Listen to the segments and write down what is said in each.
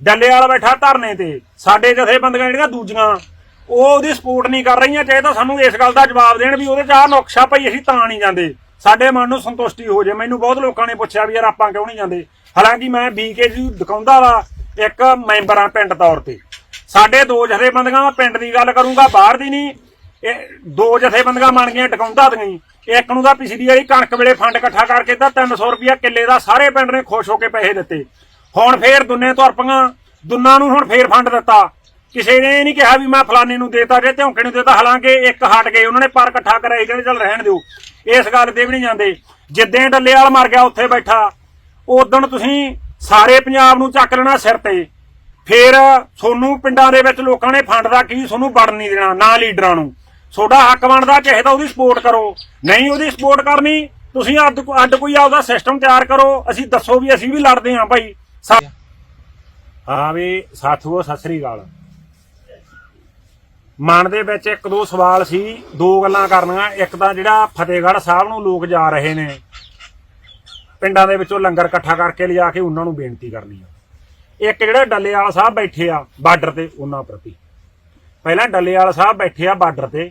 ਡੱਲੇ ਵਾਲਾ ਬੈਠਾ ਧਰਨੇ ਤੇ। ਸਾਡੇ ਜਥੇਬੰਦੀਆਂ ਜਿਹੜੀਆਂ ਦੂਜੀਆਂ, ਉਹ ਉਹਦੀ ਸਪੋਰਟ ਨਹੀਂ ਕਰ ਰਹੀਆਂ, ਚਾਹੇ ਤਾਂ ਸਾਨੂੰ ਇਸ ਗੱਲ ਦਾ ਜਵਾਬ ਦੇਣ ਵੀ ਉਹਦੇ ਚ ਆਹ ਨੁਕਸ਼ਾ ਭਈ ਅਸੀਂ ਤਾਂ ਨਹੀਂ ਜਾਂਦੇ। ਸਾਡੇ ਮਨ ਨੂੰ ਸੰਤੁਸ਼ਟੀ ਹੋ ਜੇ। ਮੈਨੂੰ ਬਹੁਤ ਲੋਕਾਂ ਨੇ ਪੁੱਛਿਆ ਵੀ ਯਾਰ ਆਪਾਂ ਕਿਉਂ ਨਹੀਂ ਜਾਂਦੇ? ਹਾਲਾਂਕਿ ਮੈਂ ਬੀਕੇਜੀ ਦਿਖਾਉਂਦਾ ਵਾ ਇੱਕ ਮੈਂਬਰ ਆ ਪਿੰਡ ਤੌਰ ਤੇ। ਸਾਡੇ ਦੋ ਜਥੇਬੰਦੀਆਂ ਪਿੰਡ ਦੀ ਗੱਲ ਕਰੂੰਗਾ, ਬਾਹਰ ਦੀ ਨਹੀਂ। ਇਹ ਦੋ ਜਥੇਬੰਦੀਆਂ ਬਣ ਗਈਆਂ ਟਿਕਾਉਂਦਾ ਦੀਆਂ ਇੱਕ ਨੂੰ ਤਾਂ ਪਿਛਲੀ ਵਾਰੀ ਕਣਕ ਵੇਲੇ ਫੰਡ ਇਕੱਠਾ ਕਰਕੇ ਤਾਂ 300 ਰੁਪਇਆ ਕਿੱਲੇ ਦਾ ਸਾਰੇ ਪਿੰਡ ਨੇ ਖੁਸ਼ ਹੋ ਕੇ ਪੈਸੇ ਦਿੱਤੇ। ਹੁਣ ਫੇਰ ਦੁੰਨੇ ਤੁਰ ਪਈਆਂ ਦੁੰਨਾਂ ਨੂੰ ਹੁਣ ਫੇਰ ਫੰਡ ਦਿੱਤਾ। ਕਿਸੇ ਨੇ ਇਹ ਨਹੀਂ ਕਿਹਾ ਵੀ ਮੈਂ ਫਲਾਣੇ ਨੂੰ ਦੇਤਾ ਜੇ ਧੌਂਕੇ ਨੂੰ ਦੇਤਾ, ਹਾਲਾਂਕਿ ਇੱਕ ਹਟ ਗਏ ਉਹਨਾਂ ਨੇ ਪਰ ਇਕੱਠਾ ਕਰਾਈ ਕਹਿੰਦੇ ਚੱਲ ਰਹਿਣ ਦਿਓ। ਇਸ ਗੱਲ ਤੇ ਵੀ ਨਹੀਂ ਜਾਂਦੇ। ਜਿੱਦਾਂ ਡੱਲੇ ਵਾਲ ਮਰ ਗਿਆ, ਉੱਥੇ ਬੈਠਾ। ਉਦੋਂ ਤੁਸੀਂ ਸਾਰੇ ਪੰਜਾਬ ਨੂੰ ਚੱਕ ਲੈਣਾ ਸਿਰ ਤੇ। ਫੇਰ ਤੁਹਾਨੂੰ ਪਿੰਡਾਂ ਦੇ ਵਿੱਚ ਲੋਕਾਂ ਨੇ ਫੰਡ ਦਾ ਕੀ ਤੁਹਾਨੂੰ ਵੜਨ ਨਹੀਂ ਦੇਣਾ, ਨਾ ਲੀਡਰਾਂ ਨੂੰ। ਤੁਹਾਡਾ ਹੱਕ ਬਣਦਾ, ਚਾਹੇ ਤਾਂ ਉਹਦੀ ਸਪੋਰਟ ਕਰੋ। ਨਹੀਂ ਉਹਦੀ ਸਪੋਰਟ ਕਰਨੀ, ਤੁਸੀਂ ਅੱਡ ਅੱਡ ਕੋਈ ਆਪਦਾ ਸਿਸਟਮ ਤਿਆਰ ਕਰੋ। ਅਸੀਂ ਦੱਸੋ ਵੀ ਅਸੀਂ ਵੀ ਲੜਦੇ ਹਾਂ ਭਾਈ। ਹਾਂ ਵੀ ਸਾਥੀਓ, ਸਤਿ ਸ੍ਰੀ ਅਕਾਲ। ਮਨ ਦੇ ਵਿੱਚ ਇੱਕ ਦੋ ਸਵਾਲ ਸੀ, ਦੋ ਗੱਲਾਂ ਕਰਨੀਆਂ। ਇੱਕ ਤਾਂ ਜਿਹੜਾ ਫਤਿਹਗੜ੍ਹ ਸਾਹਿਬ ਨੂੰ ਲੋਕ ਜਾ ਰਹੇ ਨੇ, ਪਿੰਡਾਂ ਦੇ ਵਿੱਚੋਂ ਲੰਗਰ ਇਕੱਠਾ ਕਰਕੇ ਲਿਜਾ ਕੇ ਉਹਨਾਂ ਨੂੰ ਬੇਨਤੀ ਕਰਨੀ ਆ। ਇੱਕ ਜਿਹੜਾ ਡੱਲੇਵਾਲ ਸਾਹਿਬ ਬੈਠੇ ਆ ਬਾਰਡਰ ਤੇ, ਉਹਨਾਂ ਪ੍ਰਤੀ। ਪਹਿਲਾਂ ਡੱਲੇਵਾਲ ਸਾਹਿਬ ਬੈਠੇ ਆ ਬਾਰਡਰ ਤੇ।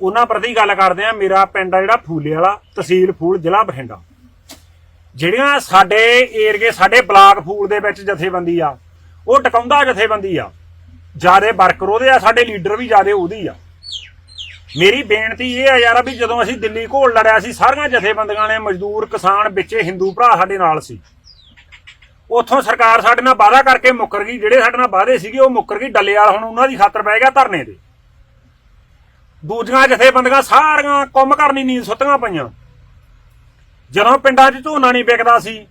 ਉਹਨਾਂ ਪ੍ਰਤੀ ਗੱਲ ਕਰਦੇ ਆ, ਮੇਰਾ ਪਿੰਡ ਆ ਜਿਹੜਾ ਫੂਲੇ ਵਾਲਾ, ਤਹਿਸੀਲ ਫੂਲ ਜ਼ਿਲ੍ਹਾ ਬਠਿੰਡਾ। ਜਿਹੜੀਆਂ ਸਾਡੇ ਏਰੀਏ, ਸਾਡੇ ਬਲਾਕ ਫੂਲ ਦੇ ਵਿੱਚ ਜਥੇਬੰਦੀ ਆ, ਉਹ ਟਿਕਾਉਂਦਾ ਜਥੇਬੰਦੀ ਆ। ਜਿਆਦੇ ਵਰਕਰ ਉਹਦੇ ਆ, ਸਾਡੇ ਲੀਡਰ ਵੀ ਜਿਆਦੇ ਉਹਦੀ ਆ। ਮੇਰੀ ਬੇਨਤੀ ਇਹ ਆ ਯਾਰ ਵੀ ਜਦੋਂ ਅਸੀਂ ਦਿੱਲੀ ਘੋਲ ਲੜਿਆ ਸੀ, ਸਾਰੀਆਂ ਜਥੇਬੰਦੀਆਂ ਨੇ ਮਜ਼ਦੂਰ, ਕਿਸਾਨ, ਵਿੱਚੇ ਹਿੰਦੂ ਭਰਾ ਸਾਡੇ ਨਾਲ ਸੀ। ਉੱਥੋਂ ਸਰਕਾਰ ਸਾਡੇ ਨਾਲ ਵਾਅਦਾ ਕਰਕੇ ਮੁੱਕਰ ਗਈ, ਜਿਹੜੇ ਸਾਡੇ ਨਾਲ ਵਾਅਦੇ ਸੀਗੇ, ਉਹ ਮੁੱਕਰ ਗਈ। ਡੱਲੇ ਹੁਣ ਉਹਨਾਂ ਦੀ ਖਾਤਰ ਪੈ ਗਿਆ ਧਰਨੇ ਤੇ। ਦੂਜੀਆਂ ਜਥੇਬੰਦੀਆਂ ਸਾਰੀਆਂ ਕੁੰਮ ਕਰਨੀ ਨੀਂਦ ਸੁੱਤੀਆਂ ਪਈਆਂ। ਜਦੋਂ ਪਿੰਡਾਂ 'ਚ ਝੋਨਾ ਨਹੀਂ ਵਿਕਦਾ ਸੀ,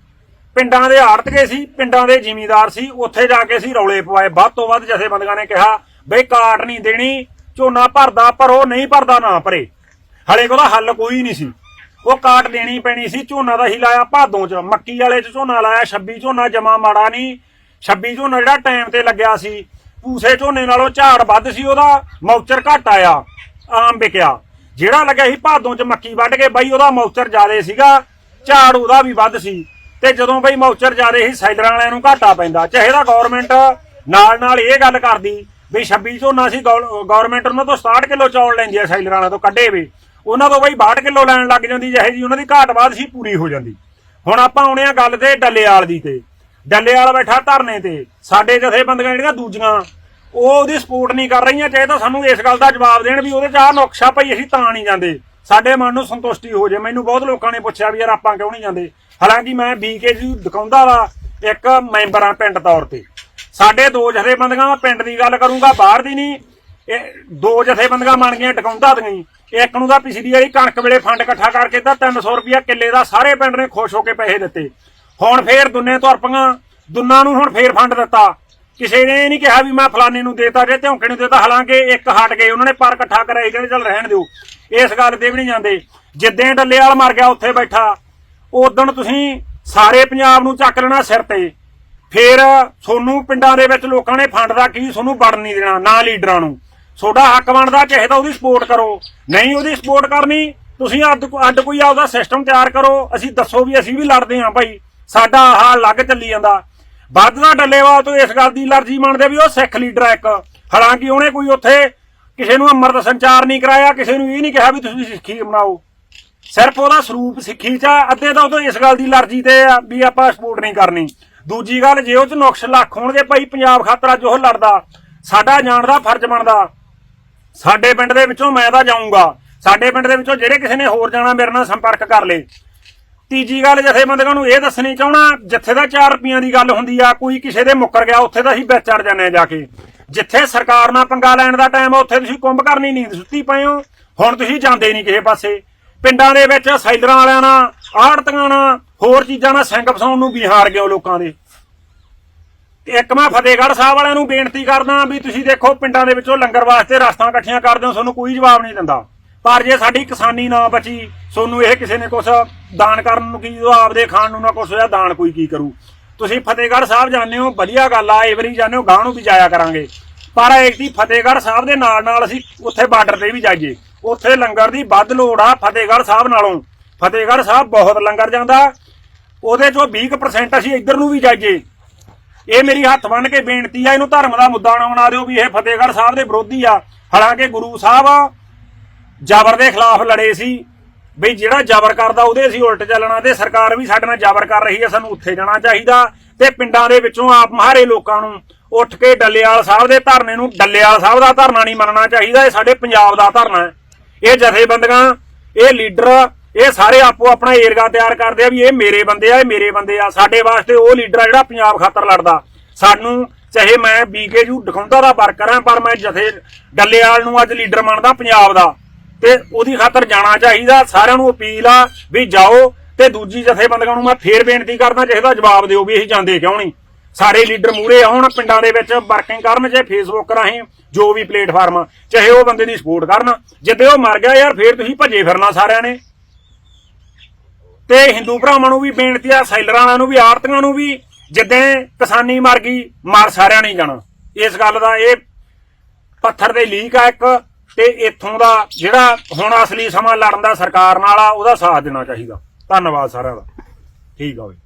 ਪਿੰਡਾਂ ਦੇ ਆੜਤਕੇ ਸੀ, ਪਿੰਡਾਂ ਦੇ ਜ਼ਿਮੀਂਦਾਰ ਸੀ, ਉੱਥੇ ਜਾ ਕੇ ਅਸੀਂ ਰੌਲੇ ਪਵਾਏ। ਵੱਧ ਤੋਂ ਵੱਧ ਜਥੇਬੰਦੀਆਂ ਨੇ ਕਿਹਾ ਬਈ ਕਾਟ ਨਹੀਂ ਦੇਣੀ, ਝੋਨਾ ਭਰਦਾ ਪਰ ਉਹ ਨਹੀਂ ਭਰਦਾ ਨਾ ਭਰੇ। ਹਲੇ ਉਹਦਾ ਹੱਲ ਕੋਈ ਨਹੀਂ ਸੀ। ਉਹ ਕਾਟ ਦੇਣੀ ਪੈਣੀ ਸੀ, ਝੋਨਾ ਦਾ ਹੀ ਲਾਇਆ ਭਾਦੋਂ 'ਚ, ਮੱਕੀ ਵਾਲੇ 'ਚ ਝੋਨਾ ਲਾਇਆ 26 ਝੋਨਾ ਜਮਾ ਮਾੜਾ ਨਹੀਂ। 26 ਝੋਨਾ ਜਿਹੜਾ ਟਾਈਮ ਤੇ ਲੱਗਿਆ ਸੀ, ਪੂਸੇ ਝੋਨੇ ਨਾਲੋਂ ਝਾੜ ਵੱਧ ਸੀ, ਉਹਦਾ ਮੌਚਰ ਘੱਟ ਆਇਆ, ਆਮ ਵਿਕਿਆ। ਜਿਹੜਾ ਲੱਗਿਆ ਸੀ ਭਾਦੋਂ 'ਚ ਮੱਕੀ ਵੱਢ ਕੇ ਬਾਈ, ਉਹਦਾ ਮੌਚਰ ਜ਼ਿਆਦੇ ਸੀਗਾ। ਝਾੜ ਉਹਦਾ ਵੀ ਵੱਧ ਸੀ। ਤੇ ਜਦੋਂ ਬਈ ਮੌਚਰ ਜ਼ਿਆਦੇ ਸੀ ਸੈਲਰਾਂ ਵਾਲਿਆਂ ਨੂੰ ਘਾਟਾ ਪੈਂਦਾ। ਚਾਹੇ ਤਾਂ ਗਵਰਨਮੈਂਟ ਨਾਲ ਨਾਲ ਇਹ ਗੱਲ ਕਰਦੀ ਵੀ 26 ਝੋਨਾ ਸੀ ਗਵਰਨਮੈਂਟ ਉਹਨਾਂ ਤੋਂ 67 ਕਿਲੋ ਚੌਲ ਲੈਂਦੀ ਆ ਸੈਲਰਾਂ ਵਾਲਿਆਂ ਤੋਂ ਕੱਢੇ ਵੇ। ਉਹਨਾਂ ਤੋਂ ਬਈ 62 ਕਿਲੋ ਲੈਣ ਲੱਗ ਜਾਂਦੀ, ਜਿਹੇ ਜੀ ਉਹਨਾਂ ਦੀ ਘਾਟ ਬਾਅਦ ਸੀ, ਪੂਰੀ ਹੋ ਜਾਂਦੀ। ਹੁਣ ਆਪਾਂ ਆਉਣੇ ਆ ਗੱਲ ਤੇ ਡੱਲੇਵਾਲ ਦੀ ਤੇ। ਡੱਲੇਵਾਲ ਬੈਠਾ ਧਰਨੇ ਤੇ। ਸਾਡੇ ਜਥੇਬੰਦੀਆਂ ਜਿਹੜੀਆਂ ਦੂਜੀਆਂ ਉਹ ਉਹਦੀ ਸਪੋਰਟ ਨਹੀਂ ਕਰ ਰਹੀਆਂ, ਚਾਹੇ ਤਾਂ ਸਾਨੂੰ ਇਸ ਗੱਲ ਦਾ ਜਵਾਬ ਦੇਣ ਵੀ ਉਹਦੇ ਚ ਆਹ ਨੁਕਸ਼ਾ ਭਈ ਅਸੀਂ ਤਾਂ ਨਹੀਂ ਜਾਂਦੇ। ਸਾਡੇ ਮਨ ਨੂੰ ਸੰਤੁਸ਼ਟੀ ਹੋ ਜੇ। ਮੈਨੂੰ ਬਹੁਤ ਲੋਕਾਂ ਨੇ ਪੁੱਛਿਆ ਵੀ ਯਾਰ ਆਪਾਂ ਕਿਉਂ ਨਹੀਂ ਜਾਂਦੇ? ਹਾਲਾਂਕਿ ਮੈਂ ਬੀਕੇਜੀ ਦਿਖਾਉਂਦਾ ਵਾ, ਇੱਕ ਮੈਂਬਰ ਆ ਪਿੰਡ ਤੌਰ ਤੇ। ਸਾਡੇ ਦੋ ਜਥੇਬੰਦੀਆਂ ਪਿੰਡ ਦੀ ਗੱਲ ਕਰੂੰਗਾ, ਬਾਹਰ ਦੀ ਨਹੀਂ। ਇਹ ਦੋ ਜਥੇਬੰਦੀਆਂ ਬਣ ਗਈਆਂ ਟਿਕਾਉਂਦਾ ਦੀਆਂ। ਇੱਕ ਨੂੰ ਤਾਂ ਪਿਛਲੀ ਵਾਰੀ ਕਣਕ ਵੇਲੇ ਫੰਡ ਇਕੱਠਾ ਕਰਕੇ ਤਾਂ 300 ਰੁਪਇਆ ਕਿੱਲੇ ਦਾ ਸਾਰੇ ਪਿੰਡ ਨੇ ਖੁਸ਼ ਹੋ ਕੇ ਪੈਸੇ ਦਿੱਤੇ। ਹੁਣ ਫੇਰ ਦੁੰਨੇ ਤੁਰ ਪਈਆਂ। ਦੁੰਨਾਂ ਨੂੰ ਹੁਣ ਫੇਰ ਫੰਡ ਦਿੱਤਾ। ਕਿਸੇ ਨੇ ਇਹ ਨਹੀਂ ਕਿਹਾ ਵੀ ਮੈਂ ਫਲਾਣੇ ਨੂੰ ਦੇਤਾ ਜੇ, ਧੌਂਕੇ ਨੂੰ ਦੇਤਾ। ਹਾਲਾਂਕਿ ਇੱਕ ਹਟ ਗਏ, ਉਹਨਾਂ ਨੇ ਪਰ ਇਕੱਠਾ ਕਰਾਈ ਕਹਿੰਦੇ ਚੱਲ ਰਹਿਣ ਦਿਓ। ਇਸ ਗੱਲ ਤੇ ਵੀ ਨਹੀਂ ਜਾਂਦੇ। ਜਿੱਦਾਂ ਡੱਲੇ ਵਾਲ ਮਰ ਗਿਆ, ਉੱਥੇ ਬੈਠਾ। ਉਦੋਂ ਤੁਸੀਂ ਸਾਰੇ ਪੰਜਾਬ ਨੂੰ ਚੱਕ ਲੈਣਾ ਸਿਰ ਤੇ। ਫਿਰ ਤੁਹਾਨੂੰ ਪਿੰਡਾਂ ਦੇ ਵਿੱਚ ਲੋਕਾਂ ਨੇ ਫੰਡ ਦਾ ਕੀ ਤੁਹਾਨੂੰ ਵੜਨ ਨਹੀਂ ਦੇਣਾ, ਨਾ ਲੀਡਰਾਂ ਨੂੰ। ਤੁਹਾਡਾ ਹੱਕ ਬਣਦਾ ਚਾਹੇ ਤਾਂ ਉਹਦੀ ਸਪੋਰਟ ਕਰੋ। ਨਹੀਂ ਉਹਦੀ ਸਪੋਰਟ ਕਰਨੀ, ਤੁਸੀਂ ਅੱਡ ਅੱਡ ਕੋਈ ਆਪਦਾ ਸਿਸਟਮ ਤਿਆਰ ਕਰੋ। ਅਸੀਂ ਦੱਸੋ ਵੀ ਅਸੀਂ ਵੀ ਲੜਦੇ ਹਾਂ ਭਾਈ ਸਾਡਾ ਆਹ ਅਲੱਗ ਚੱਲੀ ਜਾਂਦਾ। ਵੱਧਦਾ ਡੱਲੇਵਾਲ ਤੋਂ ਇਸ ਗੱਲ ਦੀ ਅਲਰਜੀ ਮੰਨਦੇ ਵੀ ਉਹ ਸਿੱਖ ਲੀਡਰ ਆ ਇੱਕ। ਹਾਲਾਂਕਿ ਉਹਨੇ ਕੋਈ ਉੱਥੇ ਕਿਸੇ ਨੂੰ ਅੰਮ੍ਰਿਤ ਸੰਚਾਰ ਨਹੀਂ ਕਰਾਇਆ, ਕਿਸੇ ਨੂੰ ਇਹ ਨਹੀਂ ਕਿਹਾ ਵੀ ਤੁਸੀਂ ਸਿੱਖੀ ਬਣਾਓ। ਸਿਰਫ ਉਹਦਾ ਸਰੂਪ ਸਿੱਖੀ ਚ ਅੱਧੇ ਤਾਂ ਉਹ ਇਸ ਗੱਲ ਦੀ ਅਲਰਜੀ ਤੇ ਆ ਵੀ ਆਪਾਂ ਸਪੋਰਟ ਨਹੀਂ ਕਰਨੀ। ਦੂਜੀ ਗੱਲ, ਜੇ ਉਹ ਚ ਨੁਕਸ ਲੱਖ ਹੋਣਗੇ ਭਾਈ, ਪੰਜਾਬ ਖਾਤਰ ਅੱਜ ਉਹ ਲੜਦਾ। ਸਾਡਾ ਜਾਣ ਦਾ ਫਰਜ਼ ਬਣਦਾ। ਸਾਡੇ ਪਿੰਡ ਦੇ ਵਿੱਚੋਂ ਮੈਂ ਤਾਂ ਜਾਊਂਗਾ। ਸਾਡੇ ਪਿੰਡ ਦੇ ਵਿੱਚੋਂ ਜਿਹੜੇ ਕਿਸੇ ਨੇ ਹੋਰ ਜਾਣਾ, ਮੇਰੇ ਨਾਲ ਸੰਪਰਕ ਕਰ ਲੇ। ਤੀਜੀ ਗੱਲ ਜਥੇਬੰਦੀਆਂ ਨੂੰ ਇਹ ਦੱਸਣੀ ਚਾਹਣਾ ਜਿੱਥੇ ਦਾ 4 ਰੁਪਈਆਂ ਦੀ ਗੱਲ ਹੁੰਦੀ ਆ, ਕੋਈ ਕਿਸੇ ਦੇ ਮੁੱਕਰ ਗਿਆ, ਉੱਥੇ ਤਾਂ ਅਸੀਂ ਵਿੱਚ ਜਾਂਦੇ ਆ ਜਾ ਕੇ। ਜਿੱਥੇ ਸਰਕਾਰ ਨਾਲ ਪੰਗਾ ਲੈਣ ਦਾ ਟਾਈਮ ਆ, ਉੱਥੇ ਤੁਸੀਂ ਕੁੰਭ ਕਰਨੀ ਨੀਂਦ ਸੁੱਤੀ ਪਏ ਹੋ। ਹੁਣ ਤੁਸੀਂ ਜਾਂਦੇ ਨਹੀਂ ਕਿਸੇ ਪਾਸੇ। ਪਿੰਡਾਂ ਦੇ ਵਿੱਚ ਸੈਲਰਾਂ ਵਾਲਿਆਂ ਨਾਲ ਆੜਤੀਆਂ ਨਾਲ, ਹੋਰ ਚੀਜ਼ਾਂ ਨਾਲ ਸਿੰਘ ਫਸਾਉਣ ਨੂੰ ਬਿਹਾਰ ਹਾਰ ਗਏ ਲੋਕਾਂ ਦੇ। ਤੇ ਇੱਕ ਮੈਂ ਫਤਿਹਗੜ੍ਹ ਸਾਹਿਬ ਵਾਲਿਆਂ ਨੂੰ ਬੇਨਤੀ ਕਰਦਾ ਵੀ ਤੁਸੀਂ ਦੇਖੋ, ਪਿੰਡਾਂ ਦੇ ਵਿੱਚੋਂ ਲੰਗਰ ਵਾਸਤੇ ਰਸਤਾਂ ਇਕੱਠੀਆਂ ਕਰਦੇ ਹੋ ਤੁਹਾਨੂੰ ਕੋਈ ਜਵਾਬ ਨਹੀਂ ਦਿੰਦਾ। ਪਰ ਜੇ ਸਾਡੀ ਕਿਸਾਨੀ ਨਾ ਬਚੀ ਤੁਹਾਨੂੰ ਇਹ ਕਿਸੇ ਨੇ ਕੁਛ ਦਾਨ ਕਰਨ ਨੂੰ ਕੀ, ਉਹ ਆਪਦੇ ਖਾਣ ਨੂੰ ਨਾ ਕੁਛ ਹੋਇਆ ਦਾਨ ਕੋਈ ਕੀ ਕਰੂ? ਤੁਸੀਂ ਫਤਿਹਗੜ੍ਹ ਸਾਹਿਬ ਜਾਂਦੇ ਹੋ, ਵਧੀਆ ਗੱਲ ਆ, ਇਹ ਜਾਂਦੇ ਹੋ ਗਾਂ ਨੂੰ ਵੀ ਜਾਇਆ ਕਰਾਂਗੇ। ਪਰ ਇੱਕ ਦੀ ਫਤਿਹਗੜ੍ਹ ਸਾਹਿਬ ਦੇ ਨਾਲ ਨਾਲ ਅਸੀਂ ਉੱਥੇ ਬਾਰਡਰ ਤੇ ਵੀ ਜਾਈਏ। ਉੱਥੇ ਲੰਗਰ ਦੀ ਵੱਧ ਲੋੜ ਆ ਫਤਿਹਗੜ੍ਹ ਸਾਹਿਬ ਨਾਲੋਂ। ਫਤਿਹਗੜ੍ਹ ਸਾਹਿਬ ਬਹੁਤ ਲੰਗਰ ਜਾਂਦਾ। ਉਹਦੇ ਚੋਂ 20% ਅਸੀਂ ਇੱਧਰ ਨੂੰ ਵੀ ਜਾਈਏ। ਇਹ ਮੇਰੀ ਹੱਥ ਬੰਨ ਕੇ ਬੇਨਤੀ ਆ, ਇਹਨੂੰ ਧਰਮ ਦਾ ਮੁੱਦਾ ਨਾ ਬਣਾ ਦਿਓ ਵੀ ਇਹ ਫਤਿਹਗੜ੍ਹ ਸਾਹਿਬ ਦੇ ਵਿਰੋਧੀ ਆ। ਹਾਲਾਂਕਿ ਗੁਰੂ ਸਾਹਿਬ ਜ਼ਬਰ ਦੇ ਖਿਲਾਫ ਲੜੇ ਸੀ। ਬਈ ਜਿਹੜਾ ਜ਼ਬਰ ਕਰਦਾ, ਉਹਦੇ ਅਸੀਂ ਉਲਟ ਚੱਲਣਾ ਤੇ ਸਰਕਾਰ ਵੀ ਸਾਡੇ ਨਾਲ ਜ਼ਬਰ ਕਰ ਰਹੀ ਹੈ, ਸਾਨੂੰ ਉੱਥੇ ਜਾਣਾ ਚਾਹੀਦਾ। ਤੇ ਪਿੰਡਾਂ ਦੇ ਵਿੱਚੋਂ ਆਪ ਮਹਾਰੇ ਲੋਕਾਂ ਨੂੰ ਉੱਠ ਕੇ ਡੱਲੇਵਾਲ ਸਾਹਿਬ ਦੇ ਧਰਨੇ ਨੂੰ, ਡੱਲੇਵਾਲ ਸਾਹਿਬ ਦਾ ਧਰਨਾ ਨਹੀਂ ਮੰਨਣਾ ਚਾਹੀਦਾ, ਇਹ ਸਾਡੇ ਪੰਜਾਬ ਦਾ ਧਰਨਾ ਹੈ। ਇਹ ਜਥੇਬੰਦੀਆਂ, ਇਹ ਲੀਡਰ, ਇਹ ਸਾਰੇ ਆਪੋ ਆਪਣਾ ਏਰਗਾ ਤਿਆਰ ਕਰਦੇ ਆ ਵੀ ਇਹ ਮੇਰੇ ਬੰਦੇ ਆ, ਇਹ ਮੇਰੇ ਬੰਦੇ ਆ। ਸਾਡੇ ਵਾਸਤੇ ਉਹ ਲੀਡਰ ਆ ਜਿਹੜਾ ਪੰਜਾਬ ਖਾਤਰ ਲੜਦਾ। ਸਾਨੂੰ ਚਾਹੇ ਮੈਂ ਬੀਕੇਯੂ ਦਿਖਾਉਂਦਾ ਦਾ ਵਰਕਰ ਆ ਪਰ ਮੈਂ ਜਥੇ ਡੱਲੇਵਾਲ ਨੂੰ ਅੱਜ ਲੀਡਰ ਮੰਨਦਾ, ਪੰਜਾਬ ਦਾ। ਤੇ ਉਹਦੀ ਖਾਤਰ ਜਾਣਾ ਚਾਹੀਦਾ ਸਾਰਿਆਂ ਨੂੰ ਅਪੀਲ ਆ ਵੀ ਜਾਓ ਤੇ ਦੂਜੀ ਜਥੇਬੰਦੀਆਂ ਨੂੰ ਮੈਂ ਫੇਰ ਬੇਨਤੀ ਕਰਦਾ ਚਾਹੀਦਾ ਜਵਾਬ ਦਿਓ ਵੀ ਅਸੀਂ ਜਾਂਦੇ ਕਿਉਂ ਨਹੀਂ। ਸਾਰੇ ਲੀਡਰ ਮੂਰੇ ਆਉਣ ਪਿੰਡਾਂ ਦੇ ਵਿੱਚ ਵਰਕਿੰਗ ਕਰਨ ਚਾਹੇ ਫੇਸਬੁੱਕ ਰਾਹੀਂ ਜੋ ਵੀ ਪਲੇਟਫਾਰਮ ਆ, ਚਾਹੇ ਉਹ ਬੰਦੇ ਦੀ ਸਪੋਰਟ ਕਰਨ। ਜਿੱਦੇ ਉਹ ਮਰ ਗਿਆ ਯਾਰ ਫੇਰ ਤੁਸੀਂ ਭੱਜੇ ਫਿਰਨਾ ਸਾਰਿਆਂ ਨੇ। ਤੇ ਹਿੰਦੂ ਭਰਾਵਾਂ ਨੂੰ ਵੀ ਬੇਨਤੀ ਆ ਸੈਲਰਾਂ ਵਾਲਿਆਂ ਨੂੰ ਵੀ ਆੜਤੀਆਂ ਨੂੰ ਵੀ ਜਿੱਦਾਂ ਕਿਸਾਨੀ ਮਰ ਗਈ ਮਾਰ ਸਾਰਿਆਂ ਨੇ ਜਾਣਾ। ਇਸ ਗੱਲ ਦਾ ਇਹ ਪੱਥਰ ਦੇ ਲੀਕ ਆ ਇੱਕ। ਤੇ ਇੱਥੋਂ ਦਾ ਜਿਹੜਾ ਹੁਣ ਅਸਲੀ ਸਮਾਂ ਲੜਨ ਦਾ ਸਰਕਾਰ ਨਾਲ ਆ, ਉਹਦਾ ਸਾਥ ਦੇਣਾ ਚਾਹੀਦਾ। ਧੰਨਵਾਦ ਸਾਰਿਆਂ ਦਾ। ਠੀਕ ਆ ਬਈ।